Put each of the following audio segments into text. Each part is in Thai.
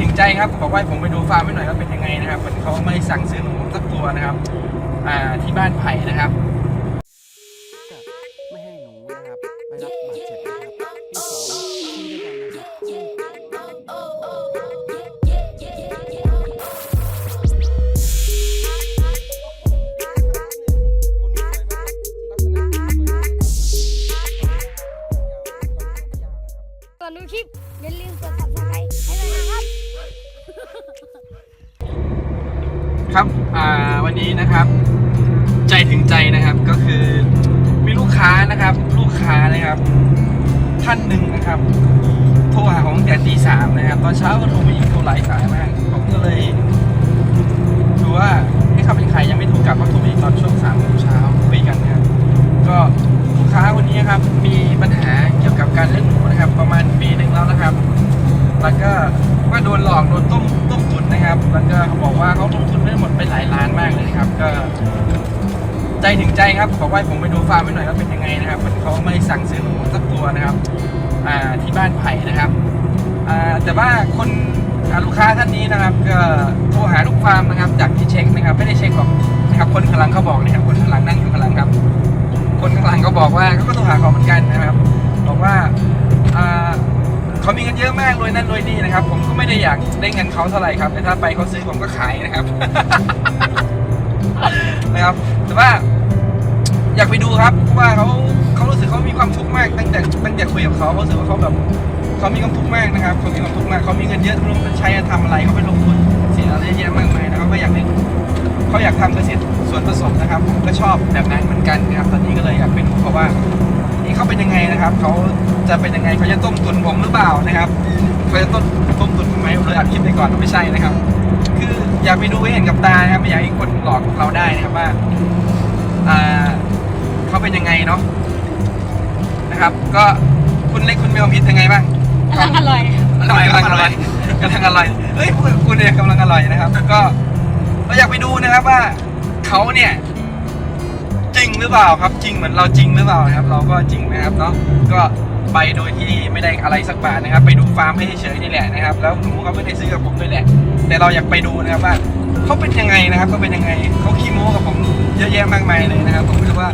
ถึงใจครับบอกว่าผมไปดูฟาร์มให้หน่อยว่าเป็นยังไงนะครับเหมือนเขาไม่สั่งซื้อหนูสักตัวนะครับ อ่าที่บ้านไผ่นะครับ ถึงใจนะครับก็คือมีลูกค้านะครับ ลูกค้านะครับท่านหนึ่งนะครับ โทรหาผมตั้งแต่ตีสามนะครับ ตอนเช้าก็โทรมาอีกโทรหลายสายมากผมก็เลยดูว่าให้เขาเป็นใครยังไม่โทรกลับเขาโทรมาอีกตอนช่วงสามโมงเช้าคุยกันนะครับก็ลูกค้าวันนี้ครับมีปัญหาเกี่ยวกับการเลี้ยงหนูนะครับ ประมาณปีหนึ่งแล้วนะครับ แล้วก็ว่าโดนหลอกโดนต้มต้มตุนนะครับ แล้วก็เขาบอกว่าเขาลงทุนไปหมดไปหลายล้านมากเลยครับ ก็ ใจถึงใจครับบอกว่าผมไปดูฟาร์มให้หน่อยว่าเป็นยังไงนะครับเหมือนเขาไม่สั่งซื้อหนูสักตัวนะครับอ่าที่บ้านไผ่นะครับอ่าแต่ว่าคนาลูกค้าท่านนี้นะครับก็โทรหาลูกฟาร์มนะครับ จากที่เช็คนะครับ ไม่ได้เช็คหรอกนะครับคนข้างหลังเขาบอกนะครับคนข้างหลังนั่งอยู่ข้างหลังครับ คนข้างหลังเขาบอกว่าเขาก็โทรหาเขาเหมือนกันนะครับ บอกว่าอ่าเขามีเงินเยอะมากรวยนั่นรวยนี่นะครับ ผมก็ไม่ได้อยากได้เงินเขาเท่าไหร่ครับแต่ถ้าไปเขาซื้อผมก็ขายนะครับ นะครับ แต่ว่าอยากไปดูครับเพราะว่าเขาเขารู้สึกเขามีความทุกข์มากตั้งแต่ตั้งแต่คุยกับเขาเขารู้สึกว่าเขาแบบเขามีความทุกข์มากนะครับเขามีความทุกข์มากเขามีเงินเยอะไม่รู้จะใช้ทำอะไรเขาไปลงทุนเสียอะไรเยอะแยะมากมายนะครับก็อยากเล่นเขาอยากทำเกษตรสวนผสมนะครับผมก็ชอบแบบนั้นเหมือนกันนะครับ ตอนนี้ก็เลยอยากไปดูเขาว่านี่เขาเป็นยังไงนะครับเขาจะเป็นยังไงเขาจะต้มตุนผมหรือเปล่านะครับเขาจะต้มต้มตุนผมไหมผมเลยอัดคลิปไปก่อนไม่ใช่นะครับ ออยากไปดูให้เห็นกับตานะครับไม่อยากให้คนหลอกเราได้นะครับว่าอ่าเขาเป็นยังไงเนาะนะครับ ก็คุณเล็กคุณมีความคิดยังไงบ้างกำลังอร่อยอร่อยกำลังอร่อยกำลังอร่อยเฮ้ยคุณคุณเนี่ยกำลังอร่อยนะครับ ก็เราอยากไปดูนะครับว่าเขาเนี่ยจริงหรือเปล่าครับ จริงเหมือนเราจริงหรือเปล่านะครับ เราก็จริงนะครับเนาะก็ ไปโดยที่ไม่ได้อะไรสักบาทนะครับ ไปดูฟาร์มให้เฉยนี่แหละนะครับ แล้วหนูก็ไม่ได้ซื้อกับผมด้วยแหละ แต่เราอยากไปดูนะครับว่าเขาเป็นยังไงนะครับเขาเป็นยังไงเขาขี้โม้กับผมเยอะแยะมากมายเลยนะครับผมไม่รู้ว่า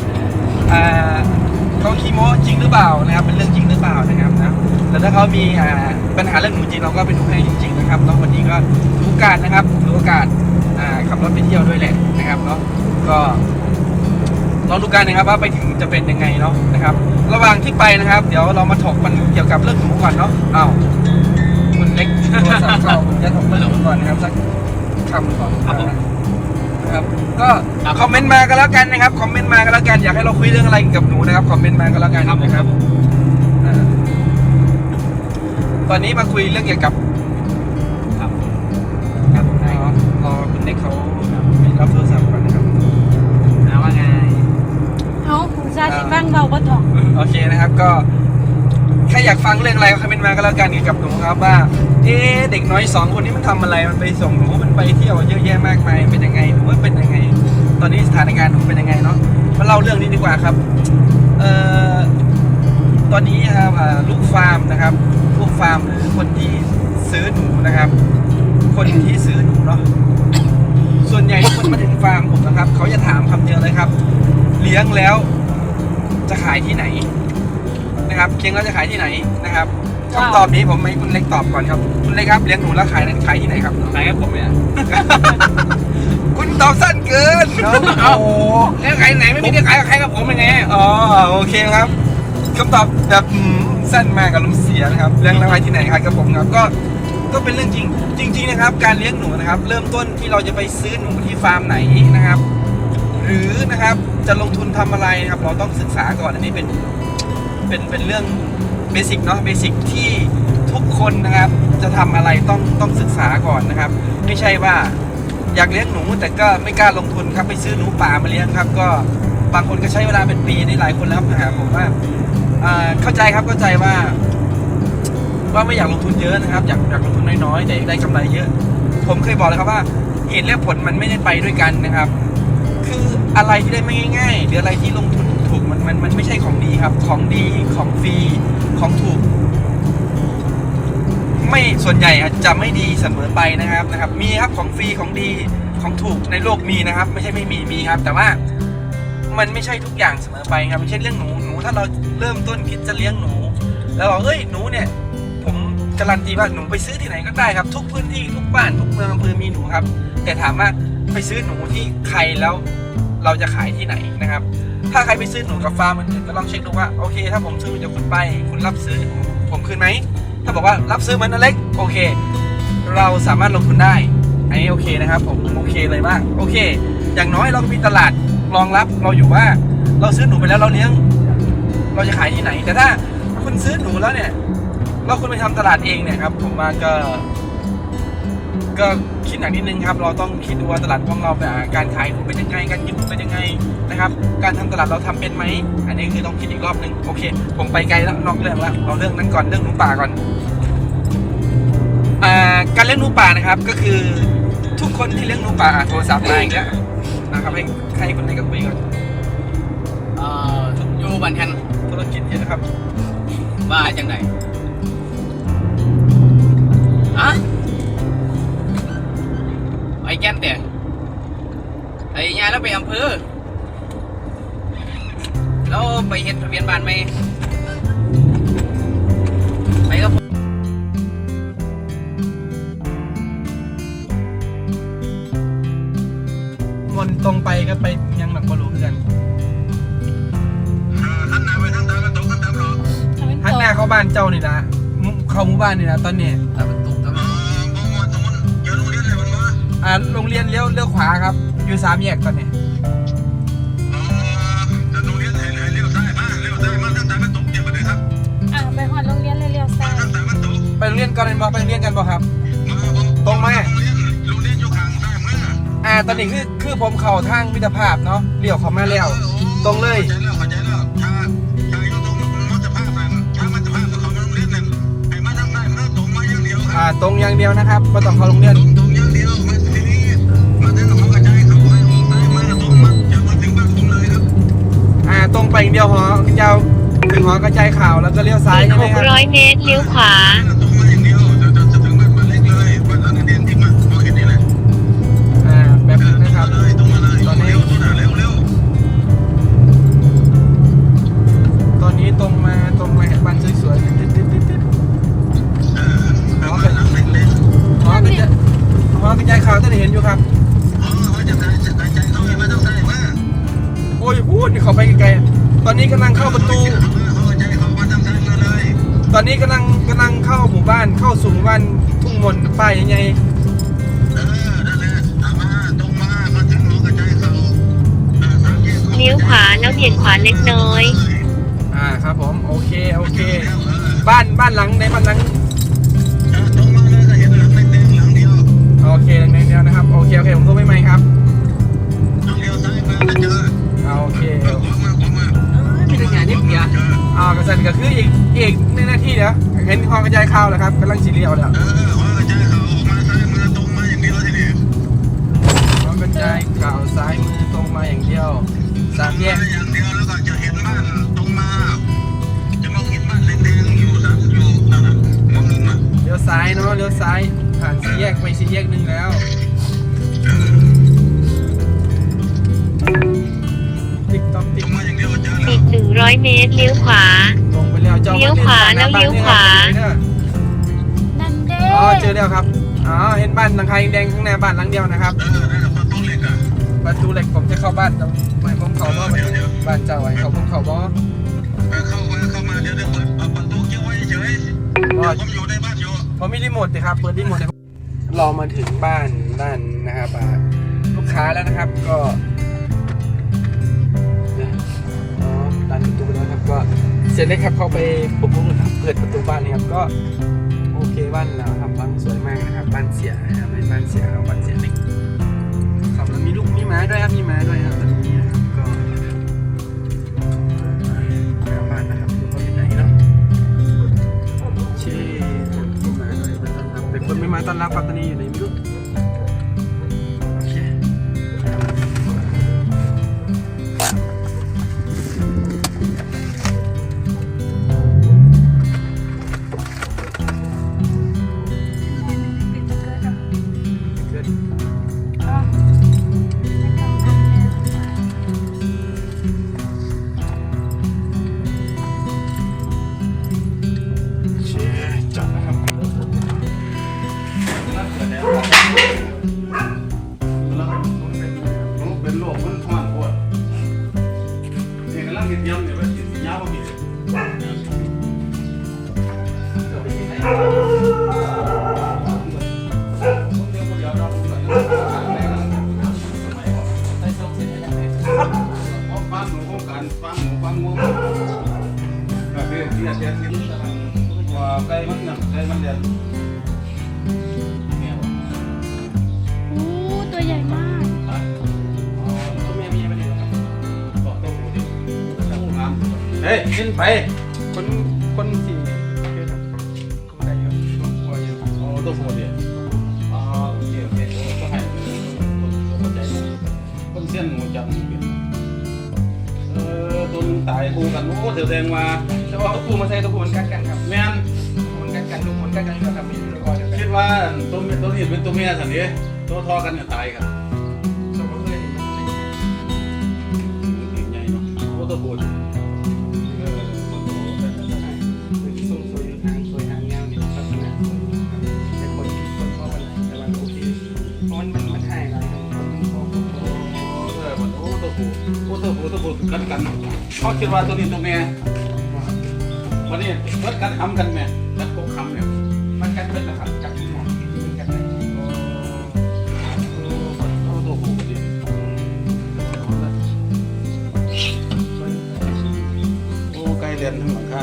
เขาขี้โม้จริงหรือเปล่านะครับ เป็นเรื่องจริงหรือเปล่านะครับนะแต่ถ้าเขามีปัญหาเรื่องหนูจริงเราก็ไปดูให้จริง ๆ นะครับแล้ววันนี้ก็ถือโอกาสนะครับถือโอกาสขับรถไปเที่ยวด้วยแหละนะครับเนาะก็ ลองดูกันนะครับว่าไปถึงจะเป็นยังไงเนาะนะครับ ระหว่างที่ไปนะครับ เดี๋ยวเรามาถกมันเกี่ยวกับเรื่องหนูก่อนเนาะอ้าวคุณเล็กโทรศัพท์เข้าผมจะถกเรื่องหนูก่อนนะครับสักคำก่อนครับผมนะครับก็คอมเมนต์มาก็แล้วกันนะครับคอมเมนต์มาก็แล้วกันอยากให้เราคุยเรื่องอะไรเกี่ยวกับหนูนะครับคอมเมนต์มาก็แล้วกันนะครับอ่าตอนนี้มาคุยเรื่องเกี่ยวกับครับครับรอรอคุณเล็กเขารับโทรศัพท์าผมซาสิฟังเบาบ่ถ่องโอเคนะครับก็ใครอยากฟังเรื่องอะไรก็คอมเมนต์มาก็แล้วกันเกี่ยวกับหนูครับว่าเอ๊ะเด็กน้อยสองคนนี้มันทำอะไรมันไปส่งหนูมันไปเที่ยวเยอะแยะมากมายเป็นยังไงหนูว่าเป็นยังไง ตอนนี้สถานการณ์หนูเป็นยังไงเนาะมาเล่าเรื่องนี้ดีกว่าครับเอ่อตอนนี้ครับลูกฟาร์มนะครับลูกฟาร์มหรือคนที่ซื้อหนูนะครับ คนที่ซื้อหนูเนาะส่วนใหญ่ทุกคนมาถึงฟาร์มผมนะครับเขาจะถามคำเดียวเลยครับ เลี้ยงแล้ว จะขายที่ไหน นะครับเลี้ยงแล้วจะขายที่ไหนนะครับคำตอบนี้ผมให้คุณเล็กตอบก่อนครับ คุณเล็กครับเลี้ยงหนูแล้วขายขายที่ไหนครับไหนกับผมเนี่ยคุณตอบสั้นเกินโอ้โหแล้วขายไหนไม่มีที่ขายกับใครกับผมยังไงอ๋อโอเคครับคำตอบแบบอืมสั้นมากกับลมณ์เสียนะครับเลี้ยงแล้วขายที่ไหนครับกับผมครับก็ก็เป็นเรื่องจริง จริง ๆ นะครับ การเลี้ยงหนูนะครับ เริ่มต้นที่เราจะไปซื้อหนูที่ฟาร์มไหนนะครับห รือนะครับจะลงทุนทำอะไรนะครับ เราต้องศึกษาก่อนอันนี้เป็นเป็นเป็นเรื่องเบสิกเนาะเบสิกที่ทุกคนนะครับจะทำอะไรต้องต้องศึกษาก่อนนะครับ ไม่ใช่ว่าอยากเลี้ยงหนูแต่ก็ไม่กล้าลงทุนครับไปซื้อหนูป่ามาเลี้ยงครับ ก็บางคนก็ใช้เวลาเป็นปีนี่หลายคนแล้วนะครับผมว่าเข้าใจครับเข้าใจว่าว่าไม่อยากลงทุนเยอะนะครับ อยากอยากลงทุนน้อยๆแต่ได้กำไรเยอะ ผมเคยบอกเลยครับว่าเหตุและผลมันไม่ได้ไปด้วยกันนะครับ คืออะไรที่ได้ไม่ง่ายๆหรืออะไรที่ลงทุนถูกมันมันมันไม่ใช่ของดีครับ ของดีของฟรีของถูก ไม่ส่วนใหญ่จะไม่ดีเสมอไปนะครับนะครับ มีครับของฟรีของดีของถูกในโลกมีนะครับ ไม่ใช่ไม่มีมีครับ แต่ว่ามันไม่ใช่ทุกอย่างเสมอไปครับไม่ใช่เรื่องหนูหนูถ้าเราเริ่มต้นคิดจะเลี้ยงหนู แล้วบอกเอ้ยหนูเนี่ย ผมการันตีว่าหนูไปซื้อที่ไหนก็ได้ครับ ทุกพื้นที่ทุกบ้านทุกเมืองอำเภอมีหนูครับ แต่ถามว่า ไปซื้อหนูที่ใครแล้วเราจะขายที่ไหนนะครับ ถ้าใครไปซื้อหนูกับฟาร์มอื่นก็ลองเช็คดูว่าโอเค ถ้าผมซื้อจากคุณไปคุณรับซื้อผมคืนไหมถ้าบอกว่ารับซื้อมือนอเล็กโอเค เราสามารถลงทุนได้อันนี้โอเคนะครับ ผมโอเคเลยมากโอเค อย่างน้อยเรามีตลาดรองรับเราอยู่ว่า เราซื้อหนูไปแล้วเราเลี้ยง เราจะขายที่ไหน แต่ถ้าคุณซื้อหนูแล้วเนี่ยแล้วคุณไปทำตลาดเองเนี่ยครับ ผมว่าก็ ก็คิดหนักนิดนึงครับ เราต้องคิดดูว่าตลาดของเราแบบการขายหนูเป็นยังไง การกินหนูเป็นยังไงนะครับ การทำตลาดเราทำเป็นไหม อันนี้คือต้องคิดอีกรอบนึง โอเค ผมไปไกลแล้วนอกเรื่องแล้วเอาเรื่องนั้นก่อน เรื่องหนูป่าก่อนอ่าการเลี้ยงหนูป่านะครับ ก็คือทุกคนที่เลี้ยงหนูป่าอะโทรศัพท์มาอีกแล้วนะครับให้ใครคนไหนก็คุยก่อนเอ่ออยู่บันทันธุรกิจเยอะนะครับว่าจังไหน แก้นแต่ไอ้ยายแล้วไปอำเภอแล้วไปเห็นทะเบียนบ้านไหมไปกับผมวนตรงไปก็ไปยังแบบบรูเหมือนกันหันหน้าไปทางตะวันตกกันตามหรอหันหน้าเข้าบ้านเจ้านี่นะมุเข้าหมู่บ้านนี่นะตอนนี้ตะวันตกตะเอวันาโรงเรียนเลี้ยวเลี้ยวขวาครับ อยู่สามแยกตอนนี้เออแต่โรงเรียนไหนเลี้ยวซ้ายมาเลี้ยวซ้ายมาทางตะวันตกเดี๋ยวไปเลยครับอะไปหอดโรงเรียนเลยเลี้ยวซ้ายทางตะวันตกไปโรงเรียนกันเป็นบ่ไปโรงเรียนกันบ่ครับมาผมตรงไหมโรงเรียนโรงเรียนอยู่ข้างซ้ายมืออ่าตอนนี้คือคือผมเข่าทางมิตรภาพเนาะเลี้ยวเข้ามาแล้ว ตรงเลยเข้าใจแล้วเข้าใจแล้วถ้าถ้าอยู่ตรงมัธภาพนั่นถ้ามัธภาพเขามาโรงเรียนนั่นให้มาทางซ้ายมาตรงมาอย่างเดียวคอ่ารับตรงอย่างเดียวนะครับไม่ต้องเข้าโรงเรียน ตรงไปอย่างเดียวหอยาวถึงหอกระจายข่าวแล้วก็เลี้ยวซ้ายอีกใช่ไหมครับ600เมตรเลี้ยวขวา ตรงมาอย่างเดียวจะจะจะถึงบ้านบ้าเล็กเลยบ้านหลังเรียนที่มาพอเห็นนี่แหละอ่าแบบนึงนะครับ เลยตรงมาเลยเร็วตัวหนาเร็วเร็วตอนนี้ตรงมาตรงมาเห็นบ้านสวยๆติดติดติดติดเออบ้านหลังเล็กเล็กหอกระจายหอกระจายข่าวตอนนี้เห็นอยู่ครับ ตอนนี้กำลังเข้าประตูเขาใจเขามาต้องใส่มาเลยตอนนี้กำลังกำลังเข้าหมู่บ้านเข้าสู่หมู่บ้านทุ่งมนป้ายยังไงเออนั่นแหละถามมาตรงมามาถึงหอกระจายเขาเลี้ยวขวาแล้วเบี่ยงขวาเล็กน้อย อ่าครับผมโอเคโอเค บ้านบ้านหลังในบ้านหลังตรงมาเลยก็เห็นหลังเล็กๆหลังเดียวโอเคหลังในเดียวนะครับโอเคโอเคผมโทรไม่ไหมครับหลังเดียวซ้ายมาจะเจออ่าโอเค เออขวามาขวามามีแต่งานนิดเดียวอ่ากระสันก็คืออีกอีกในหน้าที่เดี๋ยวเห็นความกระจายข่าวแล้วครับกำลังสีเรียวแล้วเออขวากระจายเขาออกมาซ้ายมือตรงมาอย่างเดียวทีนี้ความกระจายข่าวซ้ายมือตรงมาอย่างเดียวสามแยกอย่างเดียวแล้วก็จะเห็นบ้านตรงมาจะมองเห็นบ้านแดงๆอยู่สามอยู่นั่นน่ะมองเห็นมั้ยเลี้ยวซ้ายเนาะเลี้ยวซ้ายผ่านสี่แยกไปสี่แยกหนึ่งแล้ว อกตติ๊รกงมาอย่างเดียวก็เจอแล้อีวก100เมตรเลี้ยวขวา ตรงไปแล้วจ้เลี้ยวขวาแล้วเลี้ยวขวา นั่นเด้อ๋อเจอแล้วครับอ๋อเห็นบ้านหลังคาแดงข้างในบ้านหลังเดียวนะครับเออนั่นแหละประตูเหล็กอะประตูเหล็กผมจะเข้าบ้านแต่ไม่ผมเข้าบ่บ้านเจ้าไว้เขาผมเข้าบ่เออเข้ามาเข้ามาเดี๋ยวเดี๋ยวเปิดประตูเกี่ยวไว้เฉยบ่ผมอยู่ในบ้านอยู่ผมมีรีโมทสิครับเปิดรีโมทเลยเรามาถึงบ้านบ้านนะครับอ่าลูกค้าแล้วนะครับก็ ก็เสร็จเลยครับเขาไปผมเพิ่งเปิดประตูบ้านนี่ครับก็โอเคบ้านเราครับบ้านสวยมากนะครับบ้านเสียนะครับเป็นบ้านเสียครับบ้านเสียเล็กครับแล้วมีลูกมีหม้ด้วยครับมีหม้ด้วยครับตอนนี้นะครับก็หน้าบ้านนะครับดูเขาอยู่ไหนเนาะเชื่อที่มาโดยมาต้อนรับแต่คนไม่มาต้อนรับครับตอนนี้อยู่ในายคู่กันโอ้แสดงว่าแต่ว่าตัวผู้มาใส่ตัวผู้มันกัดกันครับแม่นมันกัดกันตัวผู้มันกัดกันอยู่แล้วครับมีตัวเดียวกันคิดว่าตัวเมียตัวนี้เป็นตัวเมียสันนี้ตัวทอกันเนี่ยตายกันตัวผู้เคยเห็นมันไม่ใหญ่เนาะโอ้ตัวโหด กันกันเขาคิดว่าตัวนี้ตัวเมียวันนี้เบิดกันทำกันแม่กันพกคำเนี่ยมันกันเป็นนะครับกัดทุกหมอมันกัดได้โอ้โอ้ตัวผู้ดิโอ้ไก่เรียนทั้งหลังคา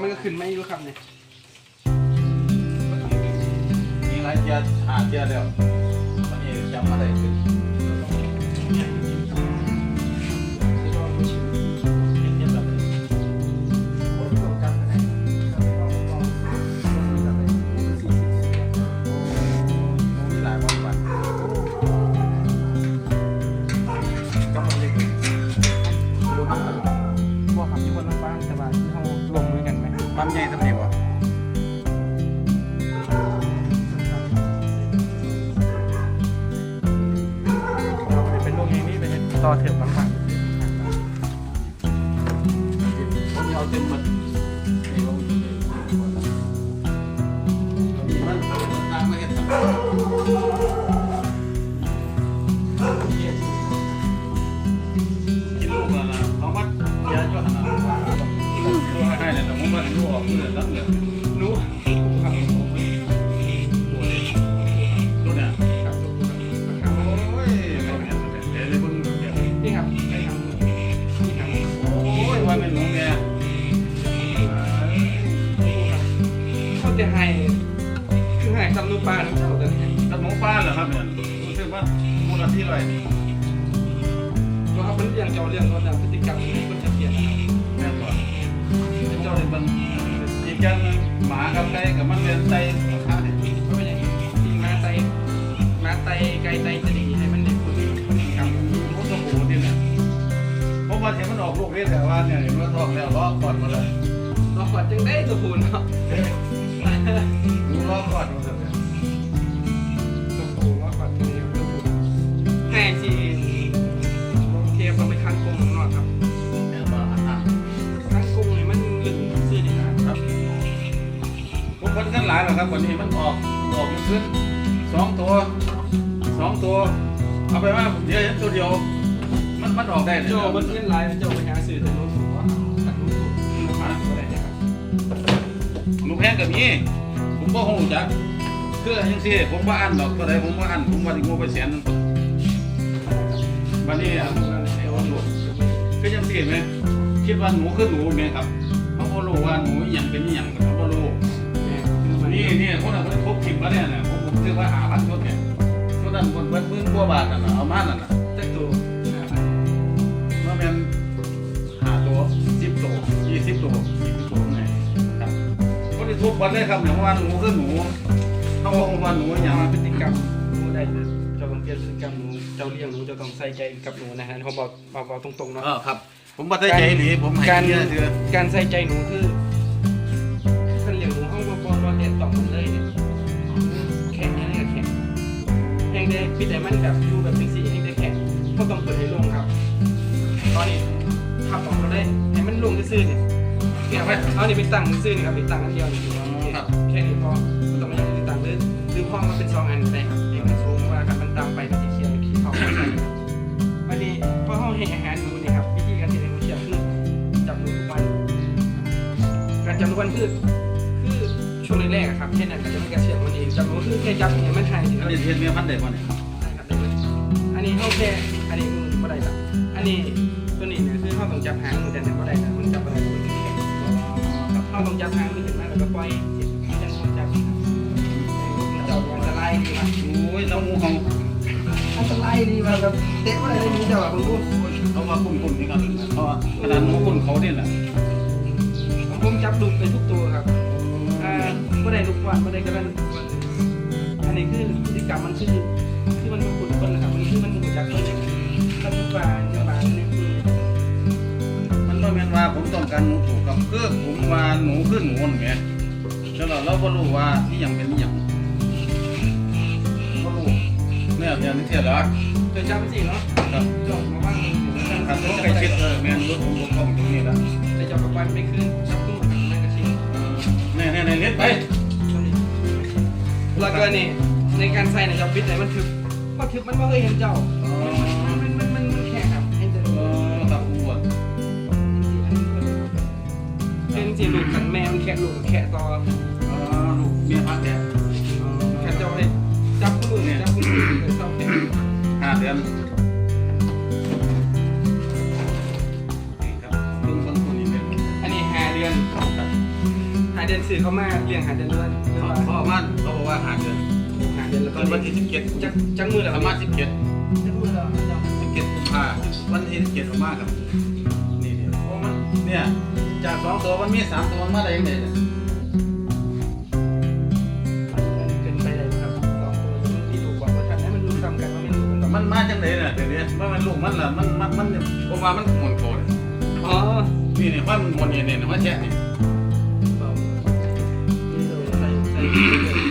มันก็ขึ้นไม่รู้ครับเนี่ยมีหลายเทียหาเทียแล้ววันนี้จำอะไรขึ้น อกันไหมปั๊มใหญ่สำเร็จ จะให้คือให้ทำนูปลาน้ำเจ้าแต่เนี่ยกับหมูป้าเหรอครับเนี่ยรู้สึกว่ามูลที่ไรก็เขาเป็นเรื่องเจ้าเรื่องเขาแต่พฤติกรรมนี้ก็จะเปลี่ยนนะครับแม่นบ่เจ้าเลยมันอีกอย่างหมากับไก่กับมันเรียนใจข้าเนี่ยก็ไม่ใช่จริงมาไตมาไตไกลไตจะดีให้มันได้ผลพฤติกรรมมันก็หูที่เนี่ยเพราะว่าเห็นมันออกลูกนี่แต่ว่าเนี่ยเห็นมันท้องแล้วล้อก่อนมาเลยเราขอจึงได้ตัวพูนเนาะ ดูล้อก่อนเลยตัวพูนว่าขอจึงได้ตัวพูนให้ที่ลงเทียบเราไปคันกงนอกครับแม่นบ่อะคันกงนี่มันลึกซื่อดีนะครับพวกคนกันหลายหรอกครับวันนี้มันออกออกมันขึ้นสองตัวสองตัว เอาไปว่าเดี๋ยวตัวเดียว มันมันออกได้เลยโจมันเงินลายโจไปหาซื้อแต่รู้ถูกว่าตัดรู้ถูกหาอะไรนะครับหนูแพงกับนี้ ผมก็คงรู้จักคือยังสิผมว่าอันดอกตัวใดผมว่าอันผมว่าที่งูไปแสนหนึงวันนี้อะเดี๋ยวดูคือยังสิไหมคิดว่าหนูคือหนูไหมครับเขาก็รู้ว่าหนูอีหย่างเป็นอีหย่างเขาก็รู้นี่นี่คนนั้นคนทุบทิมมาเนี่ยนะผมผมซื้อมาหาพันชุดเนี่ยชุดนั้นคนเบิ้ลหมื่นกว่าบาทน่ะนะเอามานั่นน่ะจะตัวว่าเป็นหาตัวสิบตัวยี่สิบตัว ที่ทุบบันเลยครับเนี่ยเพราะว่าหนูคือหนูเขาบอกว่าหนูออย่าย่างมาพฤติกรรมหนูได้เจ้าต้องเปลี่ยนพฤติกรรมหนูเจ้าเลี้ยงหนูเจ้าต้องใส่ใจกับหนูนะฮะเขาบอกบอกบอกตรงๆเนาะเออครับ ผมบัดใจหลีผมให้การเยอะเถือการใส่ใจหนูคือท่านเลี้ยงหนูเขาบอกว่าเราเรียนต่อมันเลยเนี่ยแข่งยังไงก็แข่งแข่งได้พี่แต่มันแบบอยู่แบบสิ่งสิ่งนี้ได้แข่งเขาต้องเปิดให้ลงครับ ตอนนี้ขับออกมาได้ให้มันลงซื่อๆเนี่ย เนี่ยไปเอานี่ไปตั้งซื่อนี่ครับไปตั้งอันเดียวนี่แค่นี้พอไม่ต้องมายังติดตั้งเลยหรือพอมาเป็นสองอันได้ครับเองมันสูงว่าครับมันตามไปมันจะเคียร์ขี้เขาใส่วันนี้พอเขาให้อาหารหนูเนี่ครับวิธีการที่หนูเชื่อคือจับหนูทุกวันการจับทุกวันคือคือช่วงแรกๆครับแค่นั้นจะไม่กระเชื่อมมันเองจับหนูคือแค่จับเนี่ยมันหายอัแล้นนี้เทียนเมียพันเด็กวะเนี่ยได้ครับอันนี้เขาแค่อันนี้มือบ่ได้ละอันนี้ตัวนี้เนี่ยคือเขาต้องจับหางมือแต่ เตะอะไรเลยมึงจะมึงพูเขามาคุ้นคุ้นนี่กันเพราะว่าขนาดหมูคุ้นเขาเนี่ยแหละผมจับลูกไปทุกตัวครับอ่าไม่ได้ลูกวันไม่ได้กระนั้นอันนี้คือพฤติกรรมมันคือคือมันขุ่นคนนะครับมันคือมันหูจักคนถ้าพูดว่าเนี่ยมาเนี่ยคือมันก็แม่นว่าผมต้องการหนูถูกกับคือผมว่าหนูคือหนูนแหมแล้วเราเราก็รู้ว่าที่ยังเป็นอย่างก็รู้เนี่ยอย่างนี้เทียบแล้ว เดี๋ยวจับไปสิเนาะครับจบมาบ้างขันรถไปชิดเออแม่นรถผมลงกล้องตรงนี้แล้วจะจับกับวันไปคืนจับตุ้มกับแม่กระชิงแน่แน่แน่เล็ดไปแล้วก็นี่ในการใส่ในจับปิดไหนมันทึบเพราะทึบมันไม่เคยเห็นเจ้ามันมันมันมันมันแข็งครับเห็นจะเออครับอ้วนเป็นสีลูกกันแม่มันแค่ลูกแค่ต่อเออลูกเมียพักแกแค่เจ้าให้จับมือจับมือเจ้าแค่ห้าเดือนนี่ครับเพิ่งเพิ่งคนนี้เป็นอันนี้หาเดือนหาเดือนสื่อเขามาเลี้ยงหาเดือนเลื่อนเรื่องเขาว่าเขาบอกว่าเขาบอกว่าห้าเดือนหาเดือนแล้วตก็อนวันที่สิบเจ็ดจักจักมือแล้วประมาณสิบเจ็ดจักมือแล้วเจ้าสิบเจ็ดกุมภาวันที่สิบเจ็ดออกมาครับนี่เนี่ยเพราะมันเนี่ยจากสองตัวมันมีสามตัวมันมาได้ยังไงเนี่ย วนี้ว่ามันลูกมันล่ะมันมันมันเนี่ยผมว่ามันหมุนโกนอ๋อนี่เนี่ยว่ามันหมุนเนี่ยเนี่ยว่าแช่เนี่ยใส่ใส่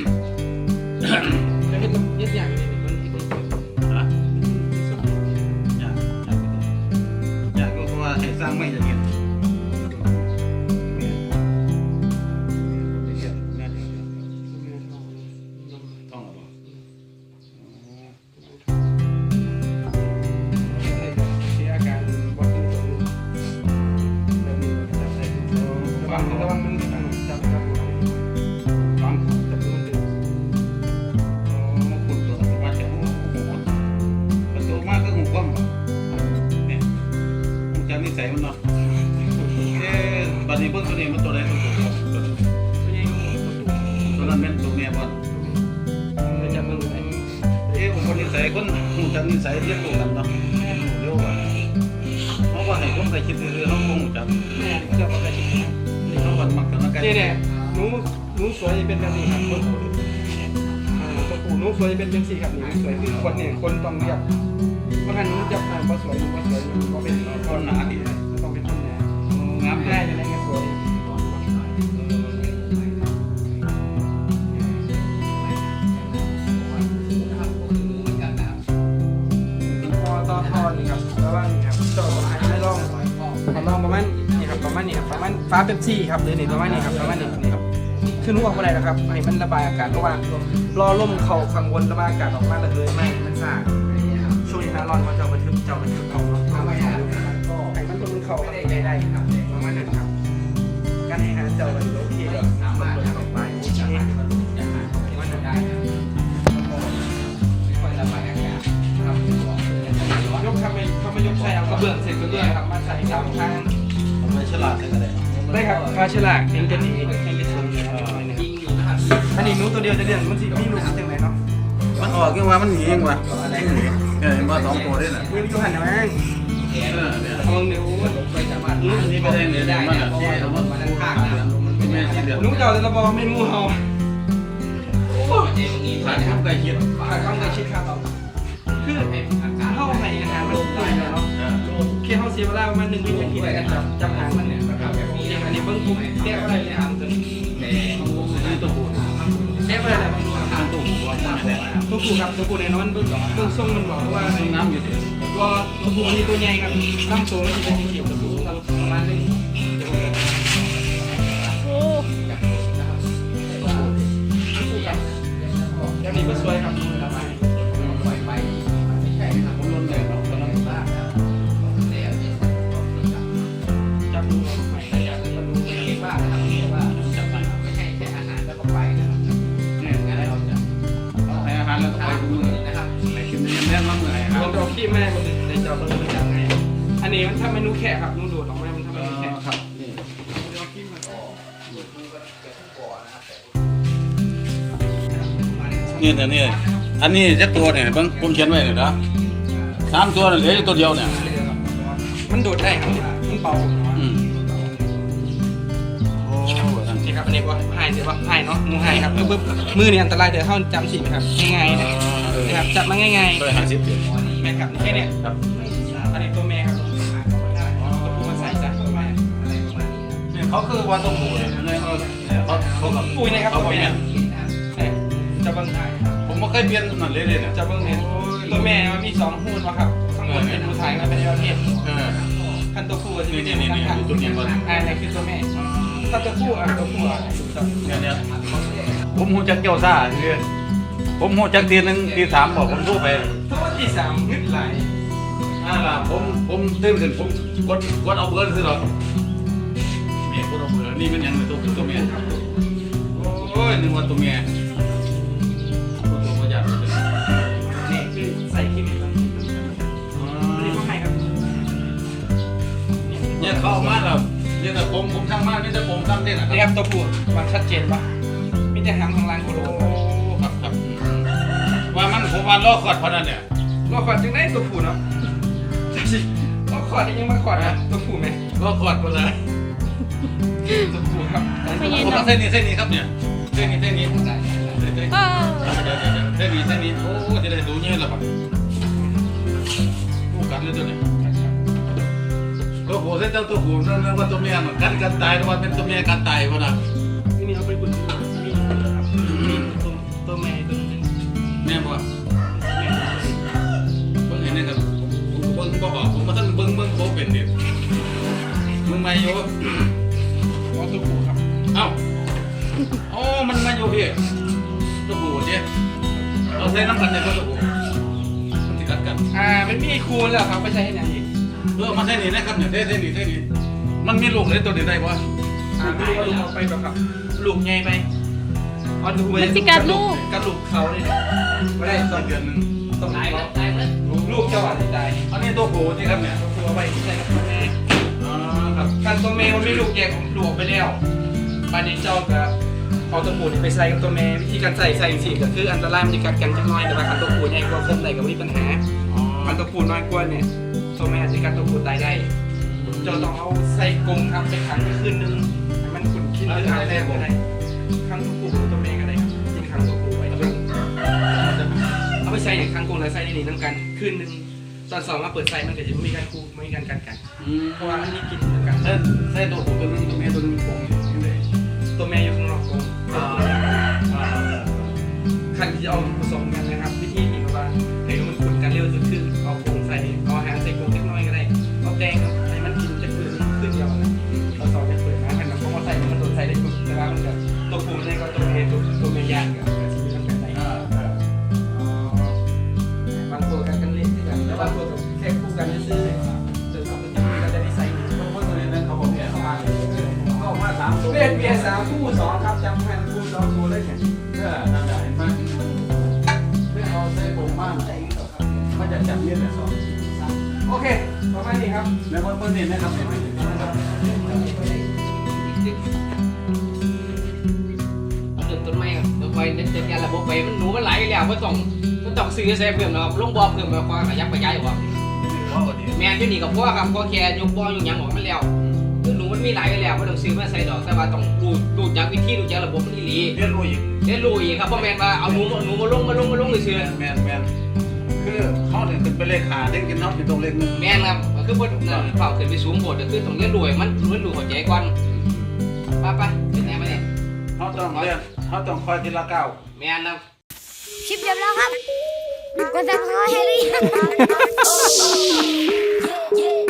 สวยเป็นเป็นสีครับนี่สวยคือคนเนี่ยคนต้องเรียบเพราะงั้นหนูจับมาพอสวยหนูก็สวยหนูก็เป็นคนหนาดีต้องเป็นคนแน่งามได้ได้อะไรเงี้ยสวยพอต่อทอนี่ครับแนี่ครับจอดอาจจะไม่ลองผมลองประมาณนี่ครับประมาณนี้ครับประมาณฟ้าเป๊ปซี่ครับหรือนี่ประมาณนี้ครับประมาณนี้ นี่ครับคือนุ่ออกมาได้นะครับให้มันระบายอากาศเพราะว่ารอลมเขาข้างบนระบายอากาศออกมาระเลยไหมมันซ่าช่วงนี้น้าร้อนเขาจะบันทึกเจ้าทึกเขาเนาะให้มันลมเขาได้ได้ครับประมาณนั้นครับการให้หาเจ้ามันโอเคเลยมันเปิดออกไปโอเคมันได้ยกทำไมทำไมยกใส่เอากระเบื้องเสร็จกระเบื้องครับมาใส่สามข้างผมไม่ฉลาดใช่กันเลยได้ครับมาฉลากเองจะดีให้ไปส่ง อันนี้หนูตัวเดียวจะเรียนมันสิมีหนูจังไหนเนาะมันออกยังว่ามันหนีเองว่ะเออมาสองตัวด้วยน่ะมีอยู่หันนะแม่งเออเนี่ยเอาหนูอันนี้ไม่ได้เรียนมันอะที่เอามาพูดมาเดือนเป็นแม่ที่เดือนหนูเจ้าจะระบอไม่งูเห่าผ่านข้ามไกลคิดขาดข้างในชิดครับคือเข้าในอาหารมันตายเนาะ เออแค่เขาเสียเวลาประมาณหนึ่งวินาทีในการจับจับหางมันเนี่ยนะครับอย่างอันนี้เบิ้งปุ๊บแก้อะไรเลยครับตัวนี้นี่ตัวผู้แก้อะไรเลยตัวผู้ว่าไม่ได้ตัวผู้ครับตัวผู้ในนอนเบิ้งเบิ้งทรงมันบอกว่าซึ่งน้ำอยู่ดิก็ตัวผู้นี่ตัวใหญ่ครับลำตัวมันจะเป็นสีเขียวตัวผู้ครับประมาณนี้โอ้แล้วนี่ก็สวยครับาทำเห็นว่าจะไปไม่ใช่แค่อาหารแล้วก็ไปนะครับแต่งั้นเราจะใไปอาหารแล้วก็ไปดูเลยนะครับไปกินเนื้อมาเหมือนครัรวบมดอกขี้แม่มันในจอมันรู้จังไง อันนี้มันทำเมนูแขกครับนุ่นดูดองแม่มันทำเมนูแขกครับนี่เนี่ยต่นี่อันนี้จักตัวเนี่ยเบิ่งผมเขียนไว้เลยนะสามตัวเหลือยตัวเดียวเนี่ย มันโดดได้ครับมันเป่า รับอันนี้ว่าหายเดี๋ยวว่าหายเนาะงูหายครับปึ๊บๆมือเนี่ยอันตรายเดี๋ยวเข้าจำสิไหมครับง่ายๆนะเออ นะครับจับมาง่ายร้อยห้าสิบเจ็ดๆแม่ครับแค่เนี้ยครับอันนี้ตัวแม่ครับตัวผู้มาใส่จ้ะตัวแม่เนี่ยเขาคือว่าต้องหูเนี่ยเนี่ยเขาเนี่ยเขาเขากับปุ้ยนะครับเขาตัวกับแม่เนี่ยใช่จะเบังผมไม่เคยเปลี่ยนนั่นเลยเลยเนี่ยจะเบังเนี่ยตัวแม่มันมีสองหูนวะครับข้างบนเป็นผู้ชายข้างล่างเป็นประเภทเออ ขั้นตัวผู้จะนี่เป็นนี่นี่ขั้นนี่ตัวนี้ก่อน อ่านี่คือตัวแม่ ถ้าตัวผู้อะตัวผู้อะเนี่ยเนี่ยผมหูจักเจ้าซ่าคือผมหูจักตีหนึ่งตีสามบอกผมสู้ไปตัวที่สามนึกไหลอ่าล่ะผมผมตื่นขึ้นผมกดกดเอาเบอร์ซื้อหรอกนี่กดเอาเบอร์นี่มันยังตัวผู้ตัวเมียโอ้ยนึกว่าตัวเมียตัวตัวประหยัดเลยนี่คือใส่ขี้เหล็กอันนี้ก็ให้ครับเนี่ยเข้ามาแล้ว เนี่ยแต่ผมผมช่างมากนี่แต่ผมช่างเต้นนะคนี่รับครับตัวผู้มันชัดเจนปะมีแต่หางข้างล่างโคโลครับครับว่ามันผมว่าล้อขอดพนันเนี่ยเราขอดจึงได้ตัวผู้เนาะจังสิเราขอดยังมาขอดนะตัวผู้ไหมล้อขอดคนละตัวผู้ครับผมเอาเส้นนี้เส้นนี้ครับเนี่ยเส้นนี้เส้นนี้เส้นนี้เส้นนี้เส้นนี้เส้นนี้โอ้จะได้ดูเงี้ยหรอครับผู้กันเลยตัวนี้ ตัวผู้เส้นตัวผู้นั่นว่าตัวเมียมันกันกันตายว่าเป็นตัวเมียกันตายพนันนี่นี่เอาไปบุญมีครับตัวตัวแม่ตัวนึงแม่บอกเบิ่งเห็นนี่ครับผมเบิ่งบ่ออกผมมาท่านเบิ่งเบิ่งโบเป็นเด็ดมึงมาอยู่เอาตัวผู้ครับเอ้าโอ้มันมาอยู่พี่ตัวผู้เจ๊เราใส่น้ำกันในตัวผู้มันติดกันอ่ามันมีคูณแล้วครับไม่ใช่ให้ไหนอีก เออมาใส่นี่นะครับเนี่ยเส้นนี่เส้นนี้มันมีลูกเลยตัวนี้ได้ปะอ่าไม่รู้ว่าลูกเอาไปแบบครับลูกไงไปเอาดูไปมันสิกัดลูกกัดลูกเขาเลยไม่ได้ต่ต้อองเดือนหนึงต้องตายแล้วตายแล้วลูกเจ้าหวานตายอันนี้ตัวผู้นี่ครับเนี่ยตัวเอาไปใส่กับตัวแม่อ๋อครับการตัวแม่มันไม่ลูกแยกผมลูกออกไปแล้วปานนี้เจ้าก็เอาตัวผู้นี่ไปใส่กับตัวแม่วิธีการใส่ใส่สิก็คืออันตรายมันจะกัดกันจักหน้อยแต่ว่าการตัวผู้เนี่ยก็คมได้ก็ไม่มีปัญหา อ๋อมันตัวผู้น้อยกว่าเนี่ยตัวแม่จะกัดตัวผู้ตายได้เจ้าต้องเอาใส่กรงครับไปขังไว้คืนนึงให้มันขุ่นคิดหรืออะไรก็ได้ขังตัวผู้กับตัวแม่ก็ได้ครับที่ขังตัวผู้ไว้ครับเอาไปใส่ในขังกรงแล้วใส่ในนี้น้ำกันคืนนึงตอนสองมาเปิดใส่มันก็จะไม่มีการคู่ไม่มีการกัดกันอืมเพราะว่ามันมีกลิ่นเหมือนกันเส้นเส้นตัวผู้ตัวนึงตัวเมียตัวนึงโป่งอยู่เลยตัวแม่อยู่ข้างนอกกรงอ่าอ่าคันที่จะเอาผสมกันนะครับวิธีที่แบบ เบียดเบียดสามคู่สองครับจำแผ่นคู่สองตัวเลยเนี่ยเออนั่นแหละเห็นไหมเพื่อเอาใส่ผมมากมันจะจับเนี่ยเนี่ยสองโอเคประมาณนี้ครับแล้วเพื่อนๆนี่นะครับเนี่ยนะครับเริ่มต้นใหม่ครับเดี๋ยวไปเด็ดๆกันระบบไปมันหนูมันไหลแล้วมันต้องมันต้องซื้อใส่เพิ่มนะครับลงบ่อเพิ่มแบบว่าขยับขยายออกว่าวันนี้แม่นอยู่นี่กับพ่อครับก็แค่ยกบ่อยกหยังออกมันแล้วคือหนู มันมีหลายอยู่แล้วบ่ต้องซื้อมาใส่ดอกแต่ว่าต้องรู้รู้จักวิธีรู้จักระบบมันอีหลีเรียนรู้อีกเรียนรู้อีกครับบ่แม่นว่าเอาหนูหนูมาลงมาลงมาลงซื่อแมนแมนคือเขาเนี่ยเป็นไปเลขาเล่นกินน้ำอยู่ตรงเลขหนึงๆแม่นครับก็คือบ่นั่นเฝ้าขึ้นไปสูงโพดก็คือต้องเรียนรู้ให้มันเรียนรู้เข้าใจก่อนไปไปเป็นไงมาเนี่ยเขาต้องเรียนเขาต้องคอยทีละก้าว แม่นครับ คลิปจบแล้วครับกดซับสไครต์ให้หรือยัง